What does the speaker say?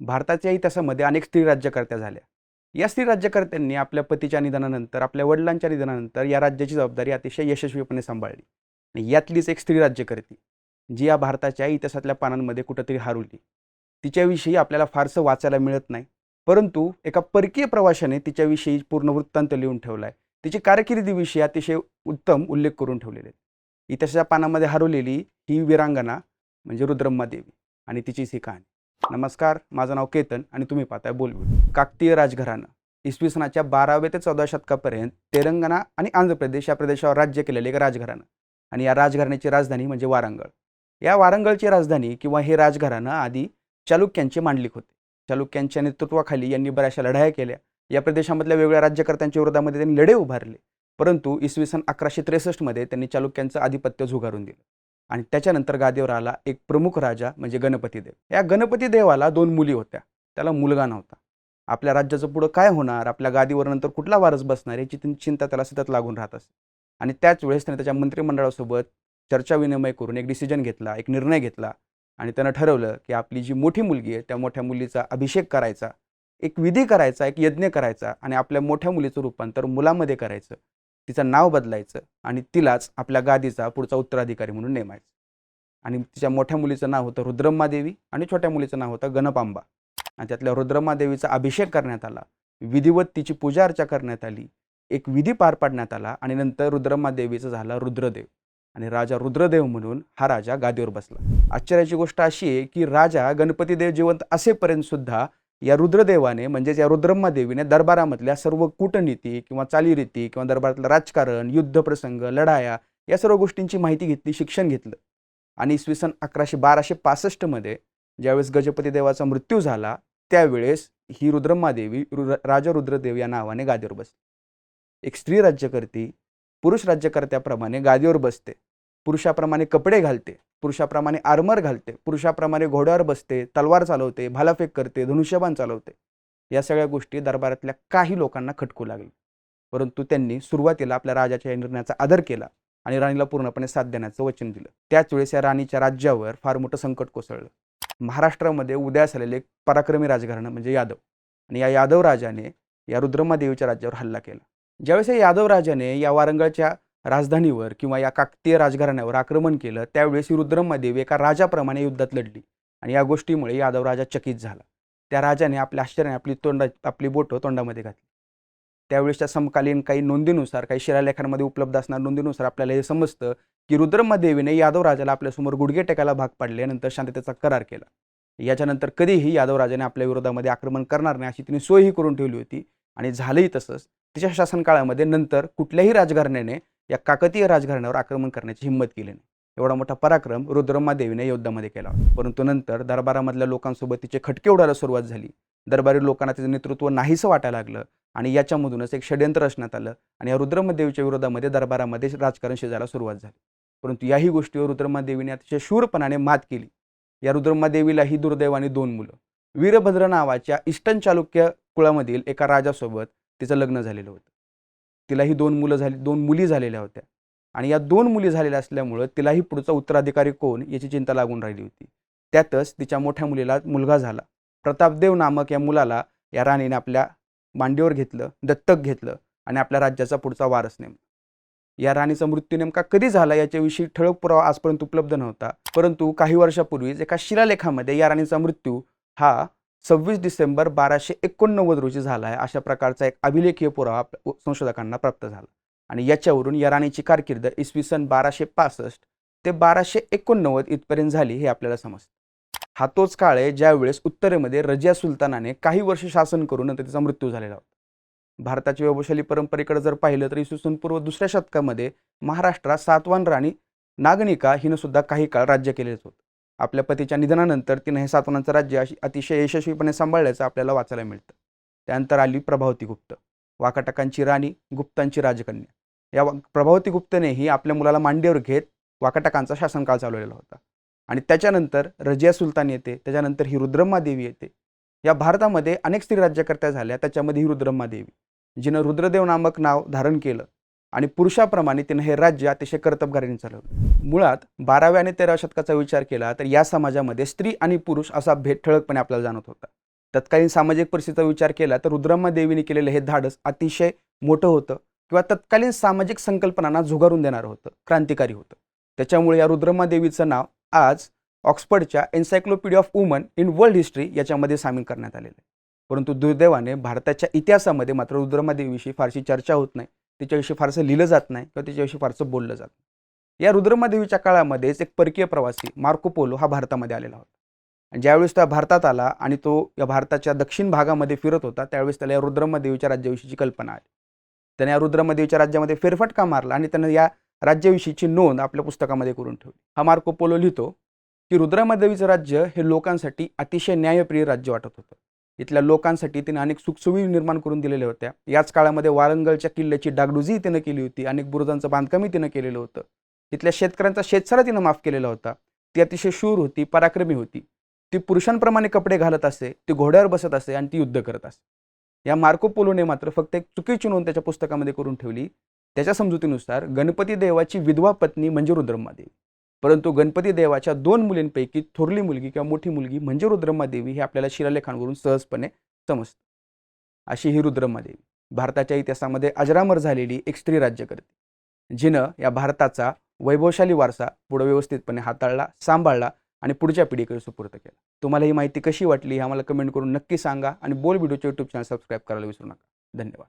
भारताच्या इतिहासामध्ये अनेक स्त्री राज्यकर्त्या झाल्या. या स्त्री राज्यकर्त्यांनी आपल्या पतीच्या निधनानंतर आपल्या वडिलांच्या निधनानंतर या राज्याची जबाबदारी अतिशय यशस्वीपणे सांभाळली. आणि यातलीच एक स्त्री राज्यकर्ती जी या भारताच्या इतिहासातल्या पानांमध्ये कुठंतरी हरवली तिच्याविषयी आपल्याला फारसं वाचायला मिळत नाही परंतु एका परकीय प्रवाशाने तिच्याविषयी पूर्ण वृत्तांत लिहून ठेवला आहे तिची कारकिर्दीविषयी अतिशय उत्तम उल्लेख करून ठेवलेले आहेत. इतिहासाच्या पानामध्ये हरवलेली ही वीरांगना म्हणजे रुद्रम्मा देवी आणि तिचीच ही कहाणी. नमस्कार माझं नाव केतन आणि तुम्ही पाहताय बोलवीड. काकतीय राजघराणं. इसवी सणाच्या बाराव्या ते चौदा शतकापर्यंत तेलंगणा आणि आंध्र प्रदेश या प्रदेशावर राज्य केलेले एक राजघराणं आणि या राजघराण्याची राजधानी म्हणजे वारंगळ. या वारंगळची राजधानी किंवा हे राजघराणं आधी चालुक्यांचे मांडलिक होते. चालुक्यांच्या नेतृत्वाखाली यांनी बऱ्याचशा लढाया केल्या. या प्रदेशामधल्या वेगवेगळ्या राज्यकर्त्यांच्या विरोधामध्ये त्यांनी लढे उभारले. परंतु इसवी सन अकराशे त्रेसष्टमध्ये त्यांनी चालुक्यांचं आधिपत्य झुगारून दिलं. आणि त्याच्यानंतर गादीवर आला एक प्रमुख राजा म्हणजे गणपतीदेव या गणपतीदेवाला दोन मुली होत्या. त्याला मुलगा नव्हता. आपल्या राज्याचं पुढं काय होणार? आपल्या गादीवर नंतर कुठला वारस बसणार? याची चिंता त्याला सतत लागून राहत असते आणि त्याच वेळेस त्याने त्याच्या मंत्रिमंडळासोबत चर्चा विनिमय करून एक डिसिजन घेतला एक निर्णय घेतला. आणि त्यानं ठरवलं की आपली जी मोठी मुलगी आहे त्या मोठ्या मुलीचा अभिषेक करायचा एक विधी करायचा एक यज्ञ करायचा आणि आपल्या मोठ्या मुलीचं रूपांतर मुलामध्ये करायचं. तिचं नाव बदलायचं आणि तिलाच आपल्या गादीचा पुढचा उत्तराधिकारी म्हणून नेमायचं. आणि तिच्या मोठ्या मुलीचं नाव होतं रुद्रम्मादेवी आणि छोट्या मुलीचं नाव होतं गणपांबा. आणि त्यातल्या रुद्रम्मादेवीचा अभिषेक करण्यात आला विधिवत तिची पूजा अर्चा करण्यात आली एक विधी पार पाडण्यात आला आणि नंतर रुद्रम्मा झालं झाला रुद्रदेव. आणि राजा रुद्रदेव म्हणून हा राजा गादीवर बसला. आश्चर्याची गोष्ट अशी आहे की राजा गणपतीदेव जिवंत असेपर्यंत सुद्धा या रुद्रदेवाने म्हणजेच या रुद्रम्मा देवीने दरबारामधल्या सर्व कूटनीती किंवा चालीरीती किंवा दरबारातलं राजकारण युद्धप्रसंग लढाया या सर्व गोष्टींची माहिती घेतली शिक्षण घेतलं. आणि इसवी सन अकराशे बाराशे पासष्टमध्ये ज्यावेळेस गजपती देवाचा मृत्यू झाला त्यावेळेस ही रुद्रम्मा देवी रु राजा रुद्रदेव या नावाने गादीवर बसली. एक स्त्री राज्यकर्ती पुरुष राज्यकर्त्याप्रमाणे गादीवर बसते. पुरुषाप्रमाणे कपडे घालते. पुरुषाप्रमाणे आर्मर घालते पुरुषाप्रमाणे घोड्यावर बसते तलवार चालवते भालाफेक करते धनुष्यबाण चालवते. या सगळ्या गोष्टी दरबारातल्या काही लोकांना खटकू लागल्या. परंतु त्यांनी सुरुवातीला आपल्या राजाच्या या निर्णयाचा आदर केला आणि राणीला पूर्णपणे साथ देण्याचं वचन दिलं. त्याच वेळेस या राणीच्या राज्यावर फार मोठं संकट कोसळलं. महाराष्ट्रामध्ये उदयास आलेले एक पराक्रमी राजघराणं म्हणजे यादव. आणि या यादव राजाने या रुद्रमादेवीच्या राज्यावर हल्ला केला. ज्यावेळेस या यादव राजाने या वारंगळच्या राजधानीवर किंवा या काकतीय राजघराण्यावर आक्रमण केलं त्यावेळेस ही रुद्रम्मादेवी एका राजाप्रमाणे युद्धात लढली आणि या गोष्टीमुळे यादव राजा चकित झाला. त्या राजाने आपल्या आश्चर्याने आपली तोंडा आपली बोटं तोंडामध्ये घातली. त्यावेळेसच्या समकालीन काही नोंदीनुसार काही शिलालेखांमध्ये उपलब्ध असणार नोंदीनुसार आपल्याला हे समजतं की रुद्रम्मादेवीने यादव राजाला आपल्यासमोर गुडघे टेकायला भाग पाडले नंतर शांततेचा करार केला. याच्यानंतर कधीही यादव राजाने आपल्या विरोधामध्ये आक्रमण करणार नाही अशी तिने सोयही करून ठेवली होती आणि झालंही तसंच. तिच्या शासनकाळामध्ये नंतर कुठल्याही राजघराण्याने या काकतीय राजघराण्यावर आक्रमण करण्याची हिंमत केली नाही. एवढा मोठा पराक्रम रुद्रम्मा देवीने युद्धामध्ये केला होता. परंतु नंतर दरबारामधल्या लोकांसोबत तिचे खटके उडायला सुरुवात झाली. दरबारी लोकांना तिचं नेतृत्व नाहीसं वाटायला लागलं आणि याच्यामधूनच एक षड्यंत्र रचण्यात आलं आणि या रुद्रम्मदेवीच्या विरोधामध्ये दरबारामध्ये राजकारण शिजायला सुरुवात झाली. परंतु याही गोष्टीवर रुद्रम्मा देवीने अतिशय शूरपणाने मात केली. या रुद्रम्मा देवीला ही दुर्दैवाने दोन मुलं. वीरभद्र नावाच्या इष्टन चालुक्य कुळामधील एका राजासोबत तिचं लग्न झालेलं होतं. तिलाही दोन मुलं झाली दोन मुली झालेल्या होत्या. आणि या दोन मुली झालेल्या असल्यामुळं तिलाही पुढचा उत्तराधिकारी कोण याची चिंता लागून राहिली होती. त्यातच तिच्या मोठ्या मुलीला मुलगा झाला. प्रतापदेव नामक या मुलाला या राणीने आपल्या मांडीवर घेतलं दत्तक घेतलं आणि आपल्या राज्याचा पुढचा वारस नेमला. या राणीचा मृत्यू नेमका कधी झाला याच्याविषयी ठळक पुरावा आजपर्यंत उपलब्ध नव्हता. परंतु काही वर्षापूर्वीच एका शिलालेखामध्ये या राणीचा मृत्यू हा सव्वीस डिसेंबर बाराशे एकोणनव्वद रोजी झाला आहे अशा प्रकारचा एक अभिलेखीय पुरावा संशोधकांना प्राप्त झाला. आणि याच्यावरून या राणीची कारकीर्द इसवी सन बाराशे पासष्ट ते बाराशे एकोणनव्वद इथपर्यंत झाली हे आपल्याला समजतं. हा तोच काळ आहे ज्यावेळेस उत्तरेमध्ये रजिया सुलतानाने काही वर्ष शासन करून नंतर तिचा मृत्यू झालेला होता. भारताच्या वैभवशाली परंपरेकडे जर पाहिलं तर इसवी सन पूर्व दुसऱ्या शतकामध्ये महाराष्ट्रात सातवान राणी नागनिका हिनं सुद्धा काही काळ राज्य केलेच होतं. आपल्या पतीच्या निधनानंतर तिनं हे सातवनांचं राज्य अशी अतिशय यशस्वीपणे सांभाळल्याचं आपल्याला वाचायला मिळतं. त्यानंतर आली प्रभावती गुप्त वाकाटकांची राणी गुप्तांची राजकन्या. या प्रभावती गुप्तनेही आपल्या मुलाला मांडीवर घेत वाकाटकांचा शासनकाळ चालवलेला होता. आणि त्याच्यानंतर रजिया सुलतान येते त्याच्यानंतर ही रुद्रम्मा देवी येते. या भारतामध्ये अनेक स्त्री राज्यकर्त्या झाल्या त्याच्यामध्ये ही रुद्रम्मा देवी जिनं रुद्रदेव नामक नाव धारण केलं. आणि पुरुषाप्रमाणे तिनं हे राज्य अतिशय कर्तबगारीने चालवलं. मुळात बाराव्या आणि तेराव्या शतकाचा विचार केला तर या समाजामध्ये स्त्री आणि पुरुष असा भेद ठळकपणे आपल्याला जाणवत होता. तत्कालीन सामाजिक परिस्थितीचा विचार केला तर रुद्रम्मा देवीने केलेलं हे धाडस अतिशय मोठं होतं किंवा तत्कालीन सामाजिक संकल्पनांना झुगारून देणारं होतं क्रांतिकारी होतं. त्याच्यामुळे या रुद्रम्मा देवीचं नाव आज ऑक्सफर्डच्या encyclopedia of woman in world history याच्यामध्ये सामील करण्यात आलेलं आहे. परंतु दुर्दैवाने भारताच्या इतिहासामध्ये मात्र रुद्रमादेवीविषयी फारशी चर्चा होत नाही. तिच्याविषयी फारसं लिहिलं जात नाही किंवा तिच्याविषयी फारसं बोललं जात नाही. या रुद्रमदेवीच्या काळामध्येच एक परकीय प्रवासी मार्को पोलो हा भारतामध्ये आलेला होता. आणि ज्यावेळेस त्या भारतात आला आणि तो या भारताच्या दक्षिण भागामध्ये फिरत होता त्यावेळेस त्याला या रुद्रमदेवीच्या राज्याविषयीची कल्पना आली. त्याने या रुद्रमदेवीच्या राज्यामध्ये फेरफटका मारला आणि त्यानं या राज्याविषयीची नोंद आपल्या पुस्तकामध्ये करून ठेवली. हा मार्को पोलो लिहितो की रुद्रमादेवीचं राज्य हे लोकांसाठी अतिशय न्यायप्रिय राज्य वाटत होतं. इथल्या लोकांसाठी तिने अनेक सुखसुविधा निर्माण करून दिलेल्या होत्या. याच काळामध्ये वारंगलच्या किल्ल्याची डागडुजी तिनं केली होती. अनेक बुरुजांचं बांधकामही तिनं केलेलं होतं. तिथल्या शेतकऱ्यांचा शेतसरा तिनं माफ केलेला होता. ती अतिशय शूर होती पराक्रमी होती. ती पुरुषांप्रमाणे कपडे घालत असे ती घोड्यावर बसत असे आणि ती युद्ध करत असे. या मार्को पोलोने मात्र फक्त एक चुकीची नोंद त्याच्या पुस्तकामध्ये करून ठेवली. त्याच्या समजुतीनुसार गणपती देवाची विधवा पत्नी म्हणजे रुद्रम्मादेवी. परंतु गणपती देवाच्या दोन मुलींपैकी थोरली मुलगी किंवा मोठी मुलगी म्हणजे रुद्रम्मा देवी हे आपल्याला शिलालेखांवरून सहजपणे समजतं. अशी ही रुद्रम्मा देवी. भारताच्या इतिहासामध्ये अजरामर झालेली एक स्त्री राज्य करते. जिनं या भारताचा वैभवशाली वारसा पुढे व्यवस्थितपणे हाताळला सांभाळला आणि पुढच्या पिढीकडे सुपूर्त केला. तुम्हाला ही माहिती कशी वाटली हे आम्हाला कमेंट करून नक्की सांगा आणि बोल व्हिडिओचे यूट्यूब चॅनल सबस्क्राईब करायला विसरू नका. धन्यवाद.